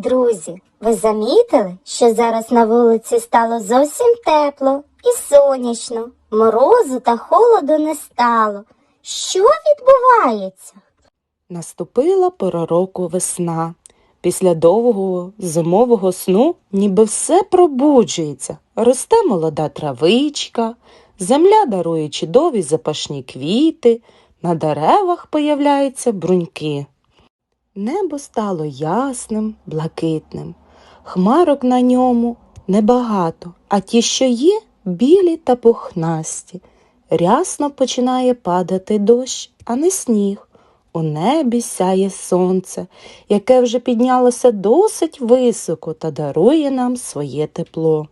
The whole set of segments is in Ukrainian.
друзі, ви замітили, що зараз на вулиці стало зовсім тепло і сонячно, морозу та холоду не стало. Що відбувається? Наступила пора року весна. Після довгого зимового сну ніби все пробуджується. Росте молода травичка, земля дарує чудові запашні квіти, на деревах появляються бруньки. Небо стало ясним, блакитним. Хмарок на ньому небагато, а ті, що є, білі та пухнасті. Рясно починає падати дощ, а не сніг. У небі сяє сонце, яке вже піднялося досить високо та дарує нам своє тепло.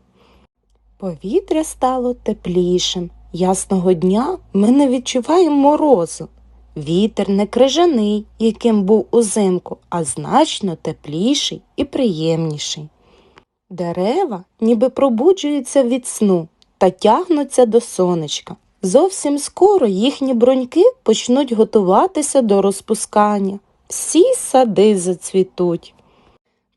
Повітря стало теплішим. Ясного дня ми не відчуваємо морозу. Вітер не крижаний, яким був узимку, а значно тепліший і приємніший. Дерева ніби пробуджуються від сну та тягнуться до сонечка. Зовсім скоро їхні броньки почнуть готуватися до розпускання. Всі сади зацвітуть.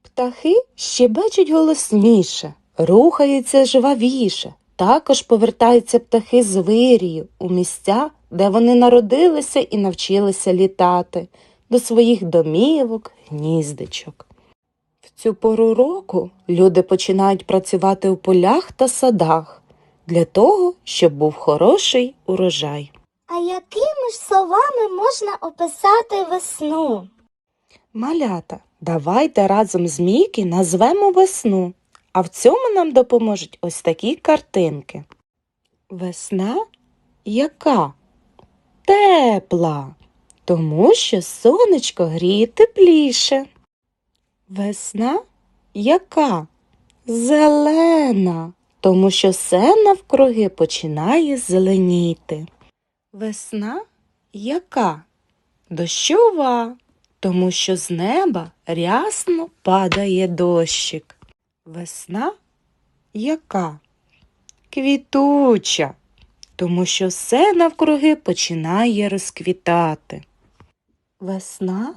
Птахи щебечуть голосніше, рухаються жвавіше. Також повертаються птахи з вирію у місця, де вони народилися і навчилися літати, до своїх домівок, гніздечок. В цю пору року люди починають працювати у полях та садах для того, щоб був хороший урожай. А якими ж словами можна описати весну? Малята, давайте разом з Мікі назвемо весну, а в цьому нам допоможуть ось такі картинки. Весна яка? Тепла, тому що сонечко гріє тепліше. Весна яка? Зелена, тому що все навкруги починає зеленіти. Весна яка? Дощова, тому що з неба рясно падає дощик. Весна яка? Квітуча, тому що все навкруги починає розквітати. Весна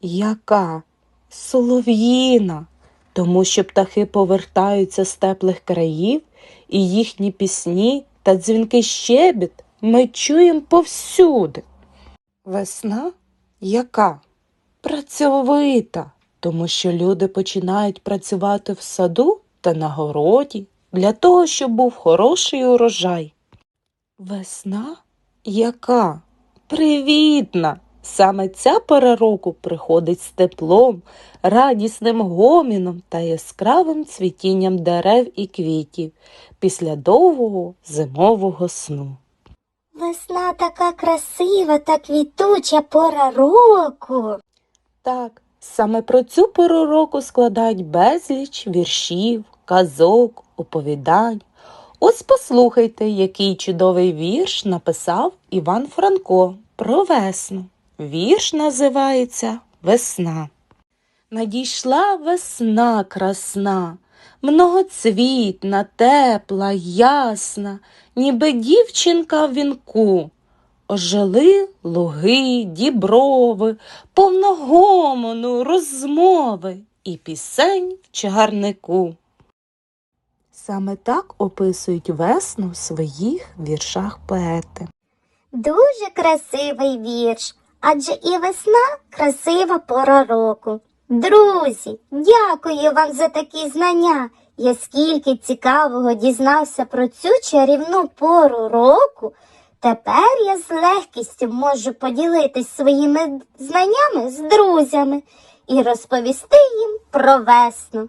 яка? Солов'їна, тому що птахи повертаються з теплих країв, і їхні пісні та дзвінки щебіт ми чуємо повсюди. Весна яка? Працьовита, тому що люди починають працювати в саду та на городі для того, щоб був хороший урожай. Весна яка? Привітна. Саме ця пора року приходить з теплом, радісним гоміном та яскравим цвітінням дерев і квітів після довгого зимового сну. Весна така красива та квітуча пора року. Так, саме про цю пору року складають безліч віршів, казок, оповідань. Ось послухайте, який чудовий вірш написав Іван Франко про весну. Вірш називається Весна. Надійшла весна красна, многоцвітна, тепла, ясна, ніби дівчинка в вінку. Ожили луги, діброви, повно гомону, розмови і пісень в чагарнику. Саме так описують весну в своїх віршах поети. Дуже красивий вірш, адже і весна красива пора року. Друзі, дякую вам за такі знання. Я скільки цікавого дізнався про цю чарівну пору року. Тепер я з легкістю можу поділитись своїми знаннями з друзями і розповісти їм про весну.